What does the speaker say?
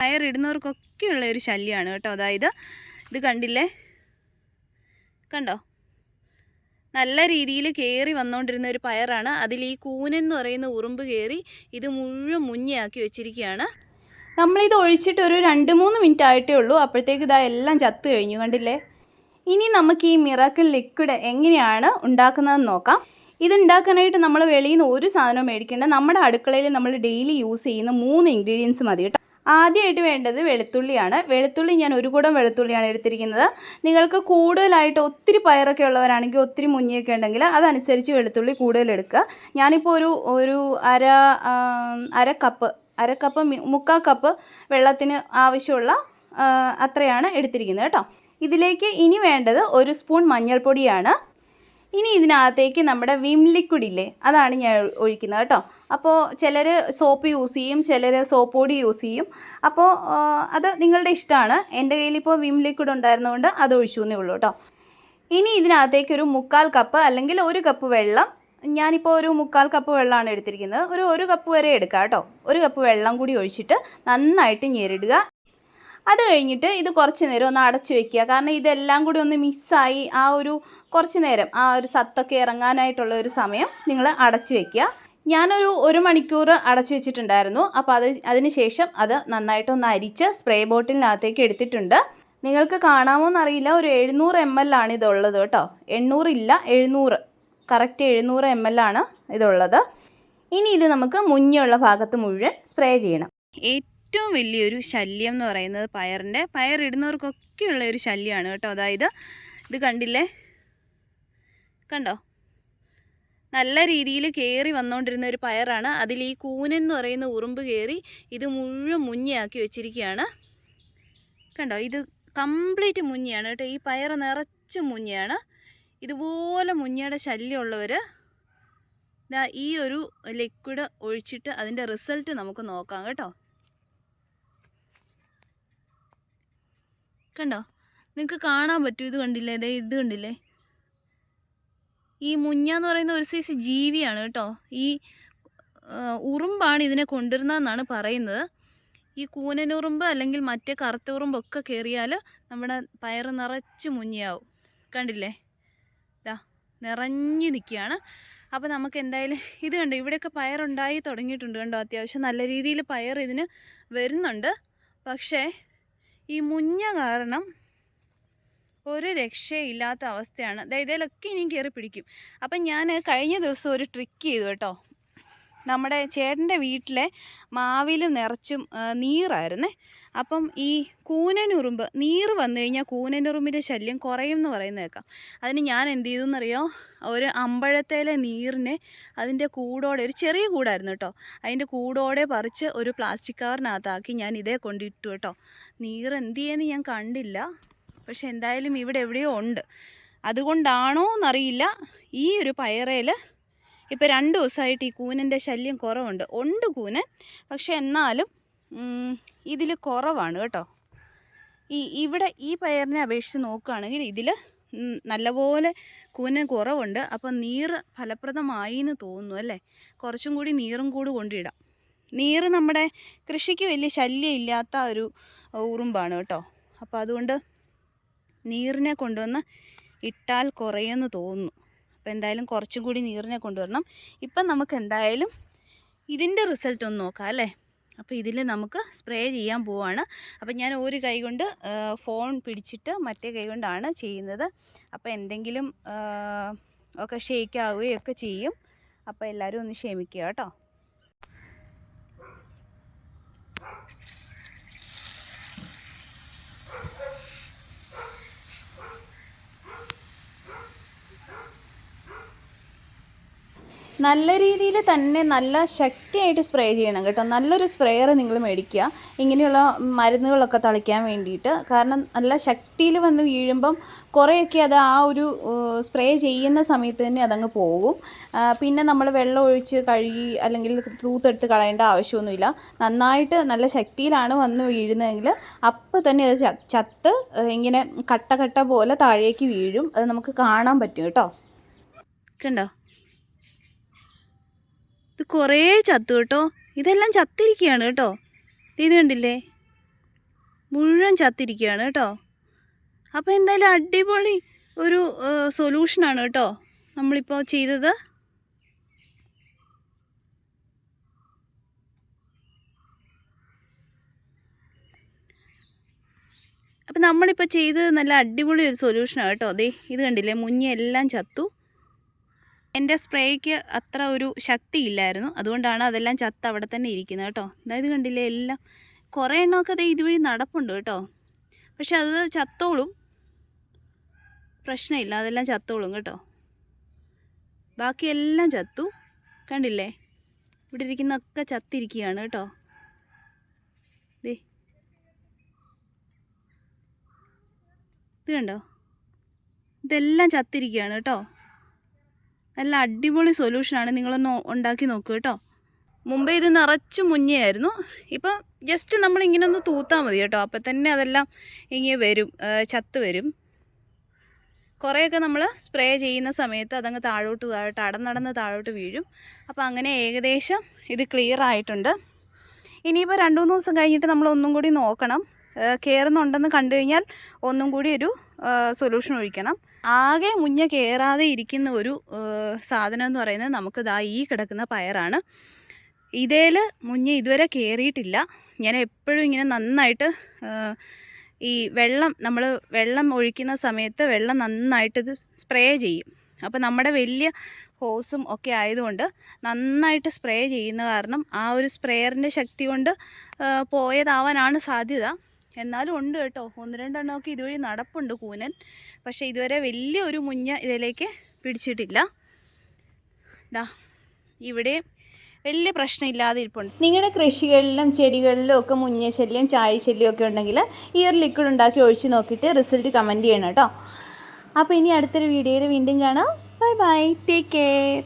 പയറിടുന്നവർക്കൊക്കെയുള്ള ഒരു ശല്യമാണ് കേട്ടോ. അതായത് ഇത് കണ്ടില്ലേ? കണ്ടോ? നല്ല രീതിയിൽ കയറി വന്നുകൊണ്ടിരുന്ന ഒരു പയറാണ്. അതിൽ ഈ കൂനൻ എന്ന് പറയുന്ന ഉറുമ്പ് കയറി ഇത് മുഴുവൻ മുഞ്ഞയാക്കി വെച്ചിരിക്കുകയാണ്. നമ്മളിത് ഒഴിച്ചിട്ട് ഒരു രണ്ട് മൂന്ന് മിനിറ്റ് ആയിട്ടേ ഉള്ളൂ. അപ്പോഴത്തേക്ക് ഇതാ എല്ലാം ചത്ത് കഴിഞ്ഞു. കണ്ടില്ലേ? ഇനി നമുക്ക് ഈ മിറാക്കിൾ ലിക്വിഡ് എങ്ങനെയാണ് ഉണ്ടാക്കുന്നതെന്ന് നോക്കാം. ഇത് ഉണ്ടാക്കാനായിട്ട് നമ്മൾ വെളിയിൽ നിന്ന് ഒരു സാധനവും മേടിക്കേണ്ട. നമ്മുടെ അടുക്കളയിൽ നമ്മൾ ഡെയിലി യൂസ് ചെയ്യുന്ന മൂന്ന് ഇൻഗ്രീഡിയൻസ് മതി കേട്ടോ. ആദ്യമായിട്ട് വേണ്ടത് വെളുത്തുള്ളിയാണ്. വെളുത്തുള്ളി ഞാൻ ഒരു കൂടം വെളുത്തുള്ളിയാണ് എടുത്തിരിക്കുന്നത്. നിങ്ങൾക്ക് കൂടുതലായിട്ട് ഒത്തിരി പയറൊക്കെ ഉള്ളവരാണെങ്കിൽ ഒത്തിരി മുഞ്ഞിയൊക്കെ ഉണ്ടെങ്കിൽ അതനുസരിച്ച് വെളുത്തുള്ളി കൂടുതൽ എടുക്കുക. ഞാനിപ്പോൾ ഒരു ഒരു അര അര കപ്പ് അര കപ്പ് മുക്കാൽ കപ്പ് വെള്ളത്തിന് ആവശ്യമുള്ള അത്രയാണ് എടുത്തിരിക്കുന്നത് കേട്ടോ. ഇതിലേക്ക് ഇനി വേണ്ടത് ഒരു സ്പൂൺ മഞ്ഞൾപ്പൊടിയാണ്. ഇനി ഇതിനകത്തേക്ക് നമ്മുടെ വിം ലിക്വിഡ് ഇല്ലേ? അതാണ് ഞാൻ ഒഴിക്കുന്നത് കേട്ടോ. അപ്പോൾ ചിലർ സോപ്പ് യൂസ് ചെയ്യും ചിലർ സോപ്പ് പൊടി യൂസ് ചെയ്യും. അപ്പോൾ അത് നിങ്ങളുടെ ഇഷ്ടമാണ്. എന്റെ കയ്യിൽ ഇപ്പോൾ വിം ലിക്വിഡ് ഉണ്ടായിരുന്നതുകൊണ്ട് അത് ഒഴിച്ചു എന്നേ ഉള്ളൂ കേട്ടോ. ഇനി ഇതിനകത്തേക്ക് ഒരു മുക്കാൽ കപ്പ് അല്ലെങ്കിൽ ഒരു കപ്പ് വെള്ളം ഞാനിപ്പോൾ ഒരു മുക്കാൽ കപ്പ് വെള്ളമാണ് എടുത്തിരിക്കുന്നത്. ഒരു ഒരു കപ്പ് വരെ എടുക്കാം കേട്ടോ. ഒരു കപ്പ് വെള്ളം കൂടി ഒഴിച്ചിട്ട് നന്നായിട്ട് ഞെരിടുക. അത് കഴിഞ്ഞിട്ട് ഇത് കുറച്ച് നേരം ഒന്ന് അടച്ചു വെക്കുക. കാരണം ഇതെല്ലാം കൂടി ഒന്ന് മിക്സായി ആ ഒരു കുറച്ച് നേരം ആ ഒരു സത്തൊക്കെ ഇറങ്ങാനായിട്ടുള്ള ഒരു സമയം നിങ്ങൾ അടച്ചു വെക്കുക. ഞാനൊരു ഒരു മണിക്കൂർ അടച്ചു വെച്ചിട്ടുണ്ടായിരുന്നു. അപ്പോൾ അത് അതിന് ശേഷം അത് നന്നായിട്ടൊന്ന് അരിച്ച് സ്പ്രേ ബോട്ടിലിനകത്തേക്ക് എടുത്തിട്ടുണ്ട്. നിങ്ങൾക്ക് കാണാമോ എന്നറിയില്ല. ഒരു എഴുന്നൂറ് എം എൽ ആണ് ഇതുള്ളത് കേട്ടോ. എണ്ണൂറില്ല എഴുന്നൂറ്. കറക്റ്റ് എഴുന്നൂറ് എം എൽ ആണ് ഇതുള്ളത്. ഇനി ഇത് നമുക്ക് മുന്നുള്ള ഭാഗത്ത് മുഴുവൻ സ്പ്രേ ചെയ്യണം. ഏറ്റവും വലിയൊരു ശല്യം എന്ന് പറയുന്നത് പയറിന്റെ. പയറിടുന്നവർക്കൊക്കെയുള്ള ഒരു ശല്യമാണ് കേട്ടോ. അതായത് ഇത് കണ്ടില്ലേ? കണ്ടോ? നല്ല രീതിയിൽ കയറി വന്നുകൊണ്ടിരുന്ന ഒരു പയറാണ്. അതിൽ ഈ കൂനൻ എന്ന് പറയുന്ന ഉറുമ്പ് കയറി ഇത് മുഴുവൻ മുഞ്ഞയാക്കി വെച്ചിരിക്കുകയാണ്. കണ്ടോ? ഇത് കംപ്ലീറ്റ് മുഞ്ഞയാണ് കേട്ടോ. ഈ പയർ നിറച്ച് മുഞ്ഞയാണ്. ഇതുപോലെ മുഞ്ഞയുടെ ശല്യമുള്ളവർ ഈ ഒരു ലിക്വിഡ് ഒഴിച്ചിട്ട് അതിന്റെ റിസൾട്ട് നമുക്ക് നോക്കാം കേട്ടോ. കണ്ടോ? നിങ്ങൾക്ക് കാണാൻ പറ്റും. ഇത് കണ്ടില്ലേ? ദേ ഇത് കണ്ടില്ലേ? ഈ മുഞ്ഞ എന്ന് പറയുന്ന ഒരു സൈസ് ജീവിയാണ് കേട്ടോ. ഈ ഉറുമ്പാണ് ഇതിനെ കൊണ്ടുവരുന്നതെന്നാണ് പറയുന്നത്. ഈ കൂനനുറുമ്പ് അല്ലെങ്കിൽ മറ്റേ കറുത്ത ഉറുമ്പൊക്കെ കയറിയാൽ നമ്മുടെ പയർ നിറച്ച് മുഞ്ഞയാവും കണ്ടില്ലേ? ഇതാ നിറഞ്ഞു നിൽക്കുകയാണ്. അപ്പോൾ നമുക്ക് എന്തായാലും ഇത് കണ്ടോ? ഇവിടെയൊക്കെ പയറുണ്ടായി തുടങ്ങിയിട്ടുണ്ട് കണ്ടോ? അത്യാവശ്യം നല്ല രീതിയിൽ പയർ ഇതിന് വരുന്നുണ്ട്. പക്ഷേ ഈ മുഞ്ഞ കാരണം ഒരു രക്ഷയില്ലാത്ത അവസ്ഥയാണ്. ദൈതയിലൊക്കെ ഇനിയും കയറി പിടിക്കും. അപ്പം ഞാൻ കഴിഞ്ഞ ദിവസം ഒരു ട്രിക്ക് ചെയ്തു കേട്ടോ. നമ്മുടെ ചേട്ടന്റെ വീട്ടിലെ മാവിൽ നിറച്ചും നീറായിരുന്നേ. അപ്പം ഈ കൂനനുറുമ്പ് നീറ് വന്നു കഴിഞ്ഞാൽ കൂനനുറുമ്പിന്റെ ശല്യം കുറയും എന്ന് പറയുന്നത് കേൾക്കാം. അതിന് ഞാൻ എന്ത് ചെയ്തെന്നറിയോ? ഒരു അമ്പഴത്തേലെ നീറിനെ അതിന്റെ കൂടോടെ ഒരു ചെറിയ കൂടായിരുന്നു കേട്ടോ. അതിന്റെ കൂടോടെ പറിച്ച് ഒരു പ്ലാസ്റ്റിക് കവറിനകത്താക്കി ഞാൻ ഇതേ കൊണ്ടിട്ടു കേട്ടോ. നീറ് എന്ത് ചെയ്യുമെന്ന് ഞാൻ കണ്ടില്ല. പക്ഷെ എന്തായാലും ഇവിടെ എവിടെയോ ഉണ്ട്. അതുകൊണ്ടാണോ എന്നറിയില്ല ഈ ഒരു പയറയിൽ ഇപ്പോൾ രണ്ട് ദിവസമായിട്ട് ഈ കൂനന്റെ ശല്യം കുറവുണ്ട്. ഉണ്ട് കൂനൻ പക്ഷെ എന്നാലും ഇതിൽ കുറവാണ് കേട്ടോ. ഈ ഇവിടെ ഈ പയറിനെ അപേക്ഷിച്ച് നോക്കുകയാണെങ്കിൽ ഇതിൽ നല്ലപോലെ കൂനൻ കുറവുണ്ട്. അപ്പം നീറ് ഫലപ്രദമായി എന്ന് തോന്നുന്നു അല്ലേ? കുറച്ചും കൂടി നീറും കൂടി കൊണ്ടിടാം. നീറ് നമ്മുടെ കൃഷിക്ക് വലിയ ശല്യം ഇല്ലാത്ത ഒരു ഉറുമ്പാണ് കേട്ടോ. അപ്പോൾ അതുകൊണ്ട് നീറിനെ കൊണ്ടുവന്ന് ഇട്ടാൽ കുറയെന്ന് തോന്നുന്നു. അപ്പോൾ എന്തായാലും കുറച്ചും കൂടി നീറിനെ കൊണ്ടുവരണം. ഇപ്പം നമുക്ക് എന്തായാലും ഇതിന്റെ റിസൾട്ട് ഒന്ന് നോക്കാം അല്ലേ? അപ്പോൾ ഇതിൽ നമുക്ക് സ്പ്രേ ചെയ്യാൻ പോവാണ്. അപ്പോൾ ഞാൻ ഒരു കൈ കൊണ്ട് ഫോൺ പിടിച്ചിട്ട് മറ്റേ കൈ കൊണ്ടാണ് ചെയ്യുന്നത്. അപ്പോൾ എന്തെങ്കിലും ഒക്കെ ഷേക്ക് ആവുകയൊക്കെ ചെയ്യും. അപ്പോൾ എല്ലാവരും ഒന്ന് ക്ഷമിക്കുക കേട്ടോ. നല്ല രീതിയിൽ തന്നെ നല്ല ശക്തിയായിട്ട് സ്പ്രേ ചെയ്യണം കേട്ടോ. നല്ലൊരു സ്പ്രേയർ നിങ്ങൾ മേടിക്കുക. ഇങ്ങനെയുള്ള മരുന്നുകളൊക്കെ തളിക്കാൻ വേണ്ടിയിട്ട്. കാരണം നല്ല ശക്തിയിൽ വന്ന് വീഴുമ്പം കുറേയൊക്കെ അത് ആ ഒരു സ്പ്രേ ചെയ്യുന്ന സമയത്ത് തന്നെ അതങ്ങ് പോകും. പിന്നെ നമ്മൾ വെള്ളം ഒഴിച്ച് കഴുകി അല്ലെങ്കിൽ തൂത്തെടുത്ത് കളയേണ്ട ആവശ്യമൊന്നുമില്ല. നന്നായിട്ട് നല്ല ശക്തിയിലാണ് വന്ന് വീഴുന്നതെങ്കിൽ അപ്പം തന്നെ അത് ചത്ത് ഇങ്ങനെ കട്ട കട്ട പോലെ താഴേക്ക് വീഴും. അത് നമുക്ക് കാണാൻ പറ്റും കേട്ടോ. കണ്ടോ? ഇത് കുറേ ചത്തു കേട്ടോ. ഇതെല്ലാം ചത്തിരിക്കുകയാണ് കേട്ടോ. ഇത് കണ്ടില്ലേ? മുഴുവൻ ചത്തിരിക്കുകയാണ് കേട്ടോ. അപ്പോൾ എന്തായാലും അടിപൊളി ഒരു സൊല്യൂഷനാണ് കേട്ടോ നമ്മളിപ്പോൾ ചെയ്തത്. അപ്പം നമ്മളിപ്പോൾ ചെയ്തത് നല്ല അടിപൊളി ഒരു സൊല്യൂഷനാണ് കേട്ടോ. അതെ ഇത് കണ്ടില്ലേ? മുഞ്ഞെല്ലാം ചത്തു. എന്റെ സ്പ്രേക്ക് അത്ര ഒരു ശക്തി ഇല്ലായിരുന്നു അതുകൊണ്ടാണ് അതെല്ലാം ചത്ത് അവിടെ തന്നെ ഇരിക്കുന്നത് കേട്ടോ. അതായത് കണ്ടില്ലേ എല്ലാം കുറേ എണ്ണമൊക്കെ അത് ഇതുവഴി നടപ്പുണ്ട് കേട്ടോ. പക്ഷെ അത് ചത്തോളും. പ്രശ്നമില്ല അതെല്ലാം ചത്തോളും കേട്ടോ. ബാക്കിയെല്ലാം ചത്തു. കണ്ടില്ലേ? ഇവിടെ ഇരിക്കുന്നൊക്കെ ചത്തിരിക്കുകയാണ് കേട്ടോ. ദേ. ഇത് കണ്ടോ? ഇതെല്ലാം ചത്തിരിക്കുകയാണ് കേട്ടോ. നല്ല അടിപൊളി സൊല്യൂഷനാണ് നിങ്ങളൊന്ന് ഉണ്ടാക്കി നോക്കൂ കേട്ടോ. മുമ്പേ ഇത് നിറച്ച് മുഞ്ഞയായിരുന്നു ഇപ്പം ജസ്റ്റ് നമ്മളിങ്ങനെ ഒന്ന് തൂത്താൽ മതി കേട്ടോ. അപ്പം തന്നെ അതെല്ലാം ഇങ്ങനെ വരും. ചത്ത് വരും. കുറേയൊക്കെ നമ്മൾ സ്പ്രേ ചെയ്യുന്ന സമയത്ത് അതങ്ങ് താഴോട്ട് താഴോട്ട് അടന്നടന്ന് താഴോട്ട് വീഴും. അപ്പോൾ അങ്ങനെ ഏകദേശം ഇത് ക്ലിയർ ആയിട്ടുണ്ട്. ഇനിയിപ്പോൾ രണ്ട് മൂന്ന് ദിവസം കഴിഞ്ഞിട്ട് നമ്മൾ ഒന്നും കൂടി നോക്കണം. കയറുന്നുണ്ടെന്ന് കണ്ടു കഴിഞ്ഞാൽ ഒന്നും കൂടി ഒരു സൊല്യൂഷൻ ഒഴിക്കണം. ആകെ മുഞ്ഞ കയറാതെ ഇരിക്കുന്ന ഒരു സാധനം എന്ന് പറയുന്നത് നമുക്ക് ദാ ഈ കിടക്കുന്ന പയറാണ്. ഇതേൽ മുഞ്ഞ ഇതുവരെ കയറിയിട്ടില്ല ഞാൻ എപ്പോഴും ഇങ്ങനെ നന്നായിട്ട് ഈ വെള്ളം നമ്മൾ വെള്ളം ഒഴിക്കുന്ന സമയത്ത് വെള്ളം നന്നായിട്ട് ഇത് സ്പ്രേ ചെയ്യും. അപ്പോൾ നമ്മുടെ വലിയ ഹോസും ഒക്കെ ആയതുകൊണ്ട് നന്നായിട്ട് സ്പ്രേ ചെയ്യുന്ന കാരണം ആ ഒരു സ്പ്രേയറിന്റെ ശക്തി കൊണ്ട് പോയതാവാനാണ് സാധ്യത. എന്നാലും ഉണ്ട് കേട്ടോ. ഒന്ന് രണ്ടെണ്ണമൊക്കെ ഇതുവഴി നടപ്പുണ്ട് കൂനൻ. പക്ഷേ ഇതുവരെ വലിയ ഒരു മുഞ്ഞ ഇതിലേക്ക് പിടിച്ചിട്ടില്ല. ഇതാ ഇവിടെ വലിയ പ്രശ്നമില്ലാതെ ഇരിപ്പുണ്ട് നിങ്ങളുടെ കൃഷികളിലും ചെടികളിലും ഒക്കെ മുഞ്ഞ ശല്യം ചായ ശല്യം ഒക്കെ ഉണ്ടെങ്കിൽ ഈ ഒരു ലിക്വിഡ് ഉണ്ടാക്കി ഒഴിച്ച് നോക്കിയിട്ട് റിസൾട്ട് കമന്റ് ചെയ്യണം കേട്ടോ. അപ്പോൾ ഇനി അടുത്തൊരു വീഡിയോയിൽ വീണ്ടും കാണാം. Bye bye take care